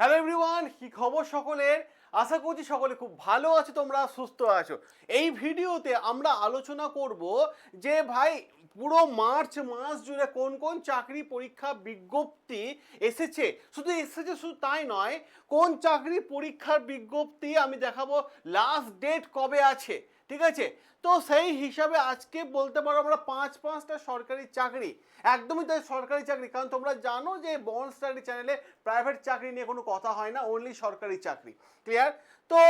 Hello everyone কি খবর সকলের? আশা করছি সকলে খুব ভালো আছো, তোমরা সুস্থ আছো। এই ভিডিওতে আমরা আলোচনা করব যে ভাই, পুরো মার্চ মাস জুড়ে কোন কোন চাকরি পরীক্ষা বিজ্ঞপ্তি এসেছে? শুধু এসেছে শুধু তাই নয়, কোন চাকরি পরীক্ষার বিজ্ঞপ্তি আমি দেখাবো লাস্ট ডেট কবে আছে? ঠিক আছে? তো সেই হিসাবে আজকে বলতে পারো আমরা পাঁচ পাঁচটা সরকারি চাকরি। একদমই তাই সরকারি চাকরি, কারণ তোমরা জানো যে বন স্টাডি চ্যানেলে প্রাইভেট চাকরি নিয়ে কোনো কথা হয় না অনলি সরকারি চাকরি। ক্লিয়ার তো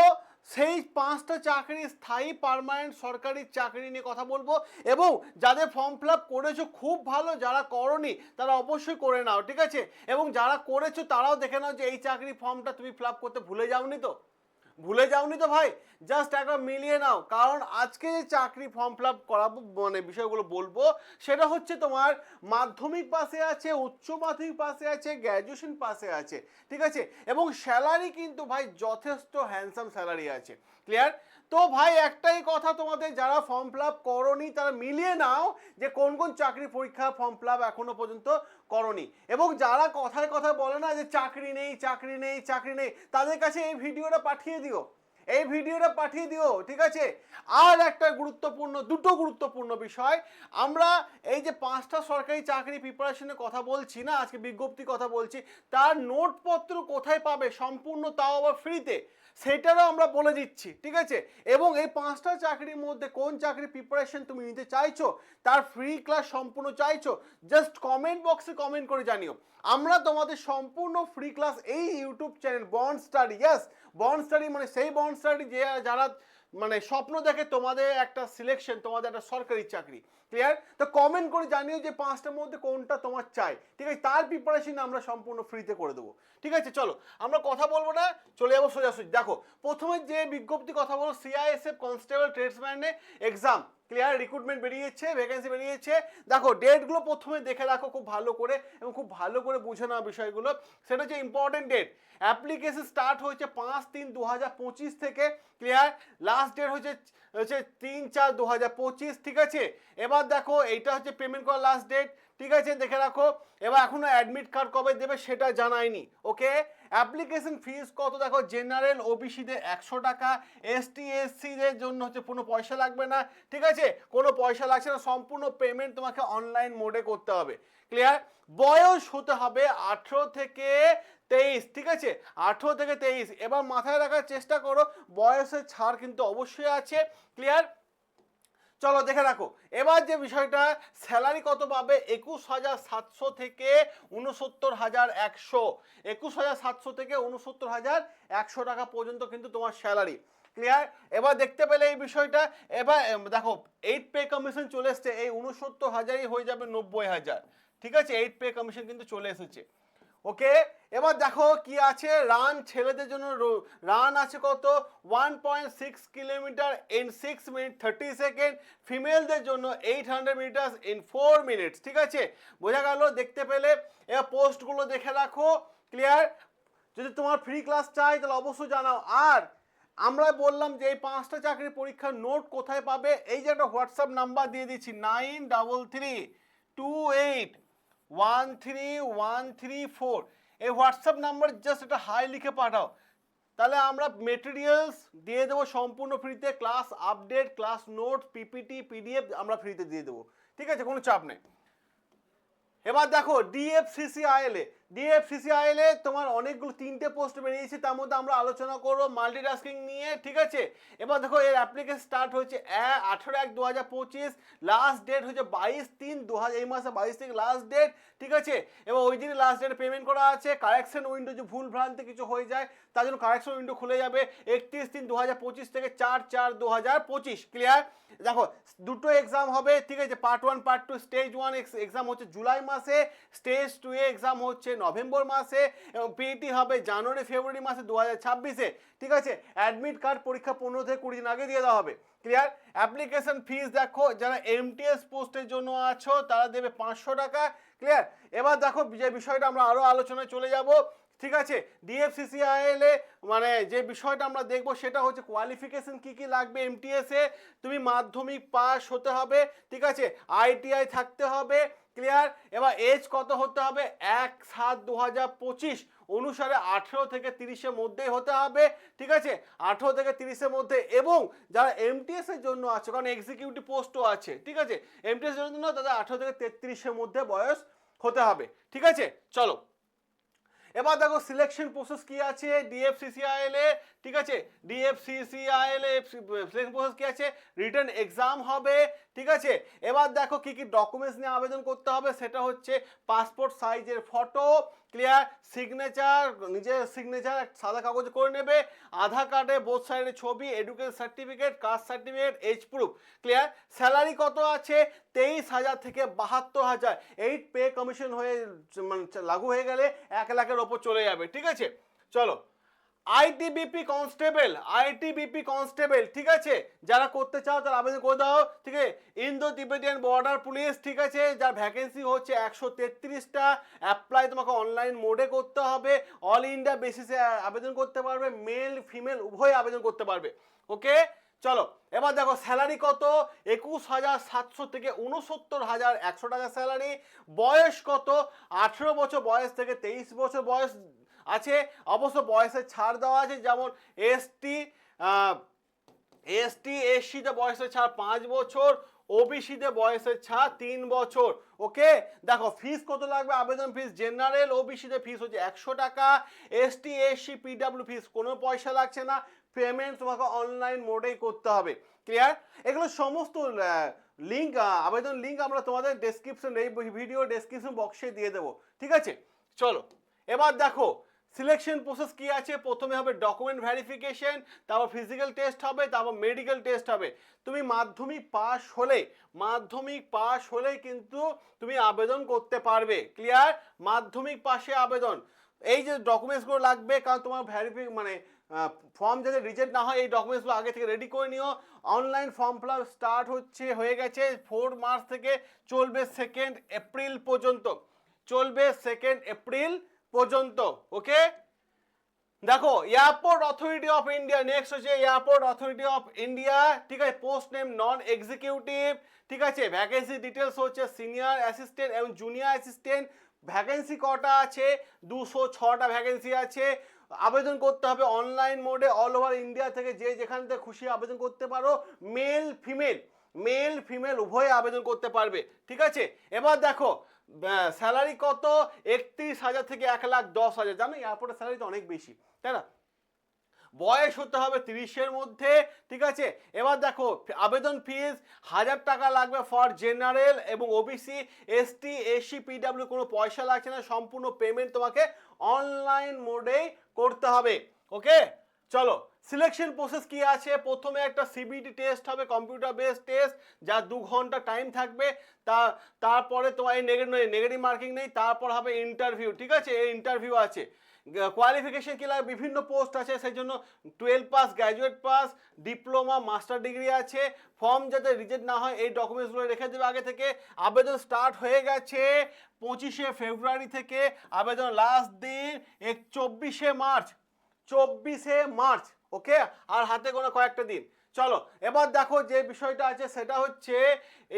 সেই পাঁচটা চাকরি স্থায়ী পার্মানেন্ট সরকারি চাকরি নিয়ে কথা বলব এবং যাদের ফর্ম ফিল আপ করেছ খুব ভালো, যারা করনি তারা অবশ্যই করে নাও, ঠিক আছে? এবং যারা করেছ তারাও দেখে নাও যে এই চাকরি ফর্মটা তুমি ফিল আপ করতে ভুলে যাওনি তো। ভুলে যাওনি তো ভাই? জাস্ট একবার মিলিয়ে নাও। কারণ আজকে যে চাকরি ফর্ম ফিল আপ করাবো মানে বিষয়গুলো বলব, সেটা হচ্ছে তোমার মাধ্যমিক পাশে আছে, উচ্চ মাধ্যমিক পাশে আছে গ্র্যাজুয়েশন পাশে আছে, ঠিক আছে? এবং স্যালারি কিন্তু ভাই যথেষ্ট হ্যান্ডসাম স্যালারি আছে। ক্লিয়ার তো ভাই, একটাই কথা তোমাদের, যারা ফর্ম ফিল আপ করনি, তারা মিলিয়ে নাও যে কোন কোন চাকরি পরীক্ষা ফর্ম ফিল আপ এখনও পর্যন্ত করনি। এবং যারা কথায় কথা বলে না যে চাকরি নেই চাকরি নেই চাকরি নেই, তাদের কাছে এই ভিডিওটা পাঠিয়ে দিও। এই ভিডিওটা পাঠিয়ে দিও, ঠিক আছে? আর একটা গুরুত্বপূর্ণ, দুটো গুরুত্বপূর্ণ বিষয়। আমরা এই যে পাঁচটা সরকারি চাকরি প্রিপারেশনের কথা বলছি না, আজকে বিজ্ঞপ্তি কথা বলছি, তার নোটপত্র কোথায় পাবে? সম্পূর্ণ তাও আবার ফ্রিতে সেটারও আমরা বলে দিচ্ছি, ঠিক আছে? এবং এই পাঁচটা চাকরির মধ্যে কোন চাকরি প্রিপারেশন তুমি নিতে চাইছো, তার ফ্রি ক্লাস সম্পূর্ণ চাইছো জাস্ট কমেন্ট বক্সে কমেন্ট করে জানিও। আমরা তোমাদের সম্পূর্ণ ফ্রি ক্লাস এই YouTube channel Bond Study yes Bond Study মানে সেই বন্ড স্টাডি যে যারা মানে স্বপ্ন দেখে তোমাদের একটা সিলেকশন তোমাদের একটা সরকারি চাকরি ক্লিয়ার তো কমেন্ট করে জানিও যে পাঁচটার মধ্যে কোনটা তোমার চাই, ঠিক আছে? তার প্রিপারেশন আমরা সম্পূর্ণ ফ্রিতে করে দেবো, ঠিক আছে? চলো, আমরা কথা বলব না, চলে যাব সোজাসুজি। দেখো, প্রথমে যে বিজ্ঞপ্তি কথা বলো সিআইএসএফ কনস্টেবল ট্রেডসম্যানের এক্সাম ক্লিয়ার রিক্রুটমেন্ট বেরিয়েছে ভ্যাকেন্সি বেরিয়েছে। দেখো ডেটগুলো প্রথমে দেখে রাখো খুব ভালো করে এবং খুব ভালো করে বুঝে নেওয়া বিষয়গুলো। সেটা হচ্ছে ইম্পর্টেন্ট ডেট অ্যাপ্লিকেশন স্টার্ট হয়েছে পাঁচ তিন দু হাজার পঁচিশ থেকে ক্লিয়ার লাস্ট ডেট হচ্ছে হচ্ছে তিন চার দু হাজার পঁচিশ, ঠিক আছে? এবার দেখো, এইটা হচ্ছে পেমেন্ট করার লাস্ট ডেট ঠিক আছে, দেখে রাখো। এবার এখনও অ্যাডমিট কার্ড কবে দেবে সেটা জানায়নি ওকে অ্যাপ্লিকেশন ফিস কত? দেখো জেনারেল ওবিসিদের একশো টাকা এসটি এসসিদের জন্য হচ্ছে কোনো পয়সা লাগবে না, ঠিক আছে? কোনো পয়সা লাগছে না, সম্পূর্ণ পেমেন্ট তোমাকে অনলাইন মোডে করতে হবে। ক্লিয়ার বয়স হতে হবে আঠেরো থেকে তেইশ, ঠিক আছে? আঠেরো থেকে তেইশ। এবার মাথায় রাখার চেষ্টা করো, বয়সের ছাড় কিন্তু অবশ্যই আছে ক্লিয়ার চলো দেখে রাখো। এবার যে বিষয়টা স্যালারি কত পাবে? একুশ হাজার সাতশো থেকে উনসত্তর হাজার একশো। একুশ হাজার সাতশো থেকে উনসত্তর হাজার একশো টাকা পর্যন্ত কিন্তু তোমার স্যালারি ক্লিয়ার এবার দেখতে পেলে এই বিষয়টা। এবার দেখো এইট পে কমিশন চলে এসছে। এই উনসত্তর হাজারই হয়ে যাবে নব্বই হাজার। ঠিক আছে? এইট পে কমিশন কিন্তু চলে এসেছে। ওকে এবার দেখো কি আছে। রান ছেলেদের জন্য রান আছে কত? One point six kilometre in six minute thirty second ফিমেলদের জন্য eight hundred metre in four minutes ঠিক আছে? বোঝা গেল? দেখতে পেলে? এবার পোস্টগুলো দেখে রাখো। ক্লিয়ার যদি তোমার ফ্রি ক্লাস চাই, তাহলে অবশ্যই জানাও। আর আমরা বললাম যে এই পাঁচটা চাকরির পরীক্ষার নোট কোথায় পাবে? এই যে একটা হোয়াটসঅ্যাপ নাম্বার দিয়ে দিচ্ছি। Nine double three two eight one three one three four এই হোয়াটসঅ্যাপ নাম্বার জাস্ট একটা হাই লিখে পাঠাও। তাহলে আমরা মেটেরিয়ালস দিয়ে দেবো সম্পূর্ণ ফ্রিতে class update class note PPT PDF আমরা ফ্রিতে দিয়ে দেবো। ঠিক আছে, কোনো চাপ নেই। এবার দেখো ডিএফসিসিআইএলএ ডিএফসিসিআইএলএ তোমার অনেকগুলো তিনটে পোস্ট বেরিয়েছে, তার মধ্যে আমরা আলোচনা করব মাল্টিটাস্কিং নিয়ে, ঠিক আছে? এবার দেখো, এর অ্যাপ্লিকেশন স্টার্ট হয়েছে আঠেরো এক দু হাজার পঁচিশ লাস্ট ডেট হচ্ছে বাইশ তিন দু হাজার, এই মাসে বাইশ থেকে লাস্ট ডেট ঠিক আছে? এবার ওই দিনে লাস্ট ডেটে পেমেন্ট করা আছে কারেকশন উইন্ডো যে ভুল ভ্রান্তি কিছু হয়ে যায়, তার জন্য কারেকশন উইন্ডো খুলে যাবে একত্রিশ তিন দু হাজার পঁচিশ থেকে চার চার দু হাজার পঁচিশ ক্লিয়ার দেখো, দুটো এক্সাম হবে, ঠিক আছে? Part one part two stage one exam হচ্ছে জুলাই মাসে স্টেজ টু এ এক্সাম হচ্ছে নভেম্বর মাসে, এবং পিইটি হবে জানুয়ারি, ফেব্রুয়ারি মাসে দু হাজার ছাব্বিশে। ঠিক আছে? অ্যাডমিট কার্ড পরীক্ষা পনেরো থেকে কুড়ি দিন আগে দিয়ে দেওয়া হবে। ক্লিয়ার অ্যাপ্লিকেশন ফিস দেখো, যারা এমটিএস পোস্টের জন্য আছো, তারা দেবে পাঁচশো টাকা। ক্লিয়ার এবার দেখো, যে বিষয়টা আমরা আরও আলোচনায় চলে যাব। ঠিক আছে? ডিএফসিসিআইএল এ মানে যে বিষয়টা আমরা দেখব, সেটা হচ্ছে কোয়ালিফিকেশন কি কি লাগবে এমটিএস তুমি মাধ্যমিক পাস হতে হবে। ঠিক আছে? আইটিআই থাকতে হবে। ক্লিয়ার এবার এজ কত হতে হবে? এক সাত দু হাজার পঁচিশ। অনুসারে আঠেরো থেকে তিরিশের মধ্যেই হতে হবে, ঠিক আছে? আঠেরো থেকে তিরিশের মধ্যে এবং যারা এমটিএস এর জন্য আছে, কারণ এক্সিকিউটিভ পোস্টও আছে, ঠিক আছে? এমটিএস এর জন্য তাদের আঠেরো থেকে তেত্রিশের মধ্যে বয়স হতে হবে, ঠিক আছে? চলো। এবার দেখো সিলেকশন প্রসেস কি আছে? ডিএফসিসিআইএল এ, ঠিক আছে? ডিএফসিসিআইএল এ সিলেকশন প্রসেস কি আছে? রিটার্ন এক্সাম হবে, ঠিক আছে? এবার দেখো কি কি ডকুমেন্টস নিয়ে আবেদন করতে হবে, সেটা হচ্ছে পাসপোর্ট সাইজের ফটো ক্লিয়ার সিগনেচার নিজের সিগনেচার সাদা কাগজে করে নেবে, আধার কার্ডে বোথ সাইডের ছবি education certificate caste certificate age proof clear salary কত আছে? তেইশ হাজার থেকে বাহাত্তর হাজার। এইট পে কমিশন হয়ে মানে লাগু হয়ে গেলে এক লাখের ওপর চলে যাবে, ঠিক আছে? চলো। আইটিবিপি কনস্টেবল আইটিবিপি কনস্টেবল ঠিক আছে? যারা করতে চাও তারা আবেদন করে দাও, ঠিক আছে? ইন্দো তিবেটিয়ান বর্ডার পুলিশ ঠিক আছে? যার ভ্যাকেন্সি হচ্ছে একশো তেত্রিশটা অ্যাপ্লাই তোমাকে অনলাইন মোডে করতে হবে। অল ইন্ডিয়া বেসিসে আবেদন করতে পারবে মেল ফিমেল উভয় আবেদন করতে পারবে। ওকে চলো, এবার দেখো স্যালারি কত? একুশ হাজার সাতশো থেকে উনসত্তর হাজার একশো টাকা স্যালারি বয়স কত? আঠেরো বছর বয়স থেকে তেইশ বছর বয়স আছে। অবশ্য বয়সের ছাড় দেওয়া আছে, যেমন এসটি এসটি এসসিতে বয়সের ছাড় পাঁচ বছর ওবিসিতে বয়সের ছাড় তিন বছর, ওকে? দেখো ফিস কত লাগবে? আবেদন ফিস জেনারেল ওবিসিতে ফিস হচ্ছে একশো টাকা এসটি এসসি পিডাব্লিউ ফিস কোনো পয়সা লাগছে না। পেমেন্ট তোমাকে অনলাইন মোডেই করতে হবে। ক্লিয়ার এগুলো সমস্ত লিঙ্ক আবেদন লিঙ্ক আমরা তোমাদের ডেসক্রিপশন এই ভিডিও ডেসক্রিপশন বক্সে দিয়ে দেবো। ঠিক আছে? চলো, এবার দেখো সিলেকশন প্রসেস কি আছে? প্রথমে হবে ডকুমেন্ট ভেরিফিকেশন তারপর ফিজিক্যাল টেস্ট হবে, তারপর মেডিকেল টেস্ট হবে। তুমি মাধ্যমিক পাস হলে, মাধ্যমিক পাস হলে কিন্তু তুমি আবেদন করতে পারবে। ক্লিয়ার মাধ্যমিক পাশে আবেদন। এই যে ডকুমেন্টসগুলো লাগবে, কারণ তোমার ভ্যারিফি মানে ফর্ম যাতে রিজেক্ট না হয়, এই ডকুমেন্টসগুলো আগে থেকে রেডি করে নিও। অনলাইন ফর্ম ফিল স্টার্ট হচ্ছে, হয়ে গেছে ফোর মার্চ থেকে চলবে সেকেন্ড এপ্রিল পর্যন্ত। চলবে সেকেন্ড এপ্রিল পর্যন্ত ওকে দেখো airport authority of India next হচ্ছে এয়ারপোর্ট অথরিটি অফ ইন্ডিয়া ঠিক আছে? পোস্ট নেম নন এক্সিকিউটিভ ঠিক আছে? ভ্যাকেন্সি ডিটেলস হচ্ছে সিনিয়র অ্যাসিস্ট্যান্ট এবং জুনিয়র অ্যাসিস্ট্যান্ট ভ্যাকেন্সি কটা আছে? দুশো ছটা ভ্যাকেন্সি আছে। আবেদন করতে হবে অনলাইন মোডে অল ওভার ইন্ডিয়া থেকে যে যেখান থেকে খুশি আবেদন করতে পারো, মেল, ফিমেল মেল, ফিমেল উভয়ে আবেদন করতে পারবে। ঠিক আছে? এবার দেখো স্যালারি কত? একত্রিশ হাজার থেকে এক লাখ দশ হাজার। জানো, এয়ারপোর্টের স্যালারি তো অনেক বেশি, তাই না? বয়স হতে হবে তিরিশের মধ্যে, ঠিক আছে? এবার দেখো, আবেদন ফিজ হাজার টাকা লাগবে ফর জেনারেল এবং ওবিসি এসটি এসসি পিডাব্লিউ কোনো পয়সা লাগছে না, সম্পূর্ণ পেমেন্ট তোমাকে অনলাইন মোডেই করতে হবে ওকে চলো সিলেকশন প্রসেস কি আছে? প্রথমে একটা সিবিটি টেস্ট হবে কম্পিউটার বেসড টেস্ট যা দু ঘণ্টা টাইম থাকবে, তা, তারপরে তোমার এই নেগেটিভ নেগেটিভ মার্কিং নেই, তারপর হবে ইন্টারভিউ ঠিক আছে? এই ইন্টারভিউ আছে। কোয়ালিফিকেশন কি লাগে বিভিন্ন পোস্ট আছে সেই জন্য twelve pass graduate pass diploma master degree আছে। ফর্ম যাতে রিজেক্ট না হয়, এই ডকুমেন্টসগুলো রেখে দেবে। আগে থেকে আবেদন স্টার্ট হয়ে গেছে পঁচিশে ফেব্রুয়ারি থেকে। আবেদন লাস্ট দিন, এক চব্বিশে মার্চ চব্বিশে মার্চ ওকে আর হাতে কোনো কয়েকটা দিন। চলো, এবার দেখো যে বিষয়টা আছে, সেটা হচ্ছে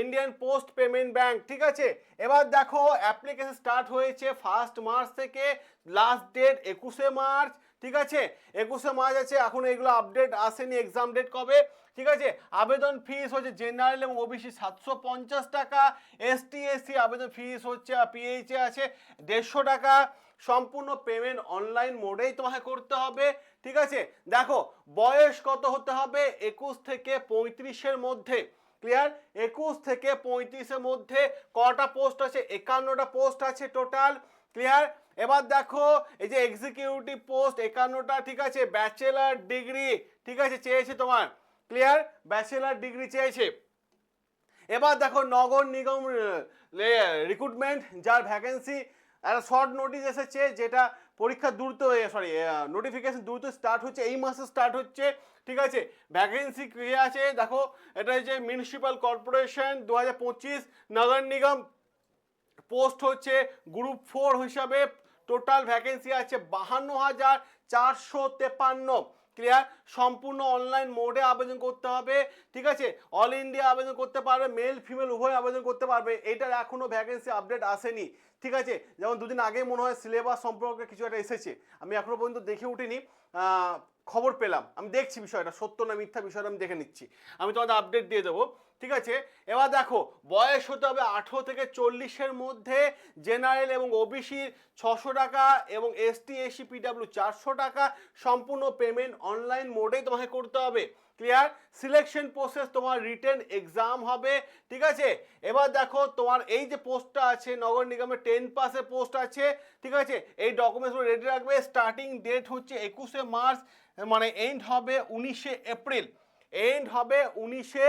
ইন্ডিয়ান পোস্ট পেমেন্ট ব্যাংক ঠিক আছে? এবার দেখো অ্যাপ্লিকেশন স্টার্ট হয়েছে ফার্স্ট মার্চ থেকে লাস্ট ডেট একুশে মার্চ ঠিক আছে? একুশে মার্চ আছে, এখন এগুলো আপডেট আসেনি এক্সাম ডেট কবে? ঠিক আছে? আবেদন ফিস হচ্ছে জেনারেল এবং ওবিসি সাতশো পঞ্চাশ টাকা এসটি এসসি আবেদন ফিস হচ্ছে পিএইচে আছে দেড়শো টাকা। সম্পূর্ণ পেমেন্ট অনলাইন মোডেই তোমাকে করতে হবে। ঠিক আছে? দেখো, বয়স কত হতে হবে? একুশ থেকে পঁয়ত্রিশের মধ্যে। ক্লিয়ার একুশ থেকে পঁয়ত্রিশের মধ্যে কটা পোস্ট আছে? একান্নটা পোস্ট আছে টোটাল ক্লিয়ার এবার দেখো, এই যে এক্সিকিউটিভ পোস্ট একান্নটা, ঠিক আছে? ব্যাচেলার ডিগ্রি ঠিক আছে? চেয়েছে তোমার। ক্লিয়ার ব্যাচেলার ডিগ্রি চেয়েছে। এবার দেখো, নগর নিগম রিক্রুটমেন্ট যার ভ্যাকেন্সি একটা শর্ট নোটিশ এসেছে যেটা পরীক্ষা দ্রুত সরি নোটিফিকেশন দ্রুত স্টার্ট হচ্ছে, এই মাসে স্টার্ট হচ্ছে, ঠিক আছে? ভ্যাকেন্সি কে আছে, দেখো, এটা হচ্ছে মিউনিসিপ্যাল কর্পোরেশন দু হাজার পঁচিশ, নগর নিগম পোস্ট হচ্ছে গ্রুপ ফোর হিসাবে টোটাল ভ্যাকেন্সি আছে বাহান্ন হাজার চারশো তেপান্ন। ক্লিয়ার সম্পূর্ণ অনলাইন মোডে আবেদন করতে হবে, ঠিক আছে? অল ইন্ডিয়া আবেদন করতে পারবে মেল ফিমেল উভয় আবেদন করতে পারবে। এটার এখনও ভ্যাকেন্সি আপডেট আসেনি, ঠিক আছে? যেমন দুদিন আগে মনে হয় সিলেবাস সম্পর্কে কিছু একটা এসেছে। আমি এখনও পর্যন্ত দেখে উঠিনি খবর পেলাম। আমি দেখছি বিষয়টা, সত্য না মিথ্যা বিষয়টা আমি দেখে নিচ্ছি। আমি তোমাদের আপডেট দিয়ে দেবো। ঠিক আছে? এবার দেখো, বয়স হতে হবে আঠেরো থেকে চল্লিশের মধ্যে, জেনারেল এবং ওবিসির ছশো টাকা এবং এস এসটি এসি পিডাব্লিউ চারশো টাকা। সম্পূর্ণ পেমেন্ট অনলাইন মোডেই তোমাকে করতে হবে। ক্লিয়ার সিলেকশন প্রসেস তোমার রিটেন এক্সাম হবে, ঠিক আছে? এবার দেখো, তোমার এই যে পোস্টটা আছে, নগর নিগমের টেন পাসের পোস্ট আছে, ঠিক আছে? এই ডকুমেন্টসগুলো রেডি রাখবে। স্টার্টিং ডেট হচ্ছে একুশে মার্চ মানে এন্ড হবে উনিশে এপ্রিল। এন্ড হবে উনিশে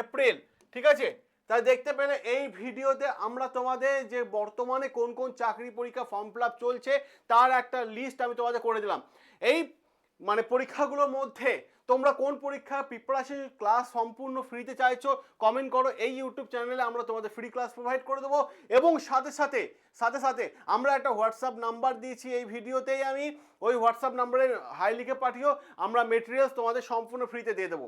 এপ্রিল, ঠিক আছে? তাই দেখতে পেলে এই ভিডিওতে আমরা তোমাদের যে বর্তমানে কোন কোন চাকরি পরীক্ষা ফর্ম ফিল চলছে, তার একটা লিস্ট আমি তোমাদের করে দিলাম। এই মানে পরীক্ষাগুলোর মধ্যে তোমরা কোন পরীক্ষা প্রিপারেশন ক্লাস সম্পূর্ণ ফ্রিতে চাইছো কমেন্ট করো। এই ইউটিউব চ্যানেলে আমরা তোমাদের ফ্রি ক্লাস প্রোভাইড করে দেবো। এবং সাথে সাথে সাথে সাথে আমরা একটা হোয়াটসঅ্যাপ নাম্বার দিয়েছি এই ভিডিওতেই আমি। ওই হোয়াটসঅ্যাপ নাম্বারে হাই লিখে পাঠিও। আমরা মেটেরিয়ালস তোমাদের সম্পূর্ণ ফ্রিতে দিয়ে দেবো।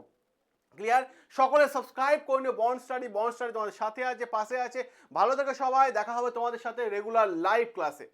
ক্লিয়ার সকলে সাবস্ক্রাইব করে নিও। বন্ড স্টাডি বন্ড স্টাডি তোমাদের সাথে আছে, পাশে আছে। ভালো থেকে সবাই। দেখা হবে তোমাদের সাথে রেগুলার লাইভ ক্লাসে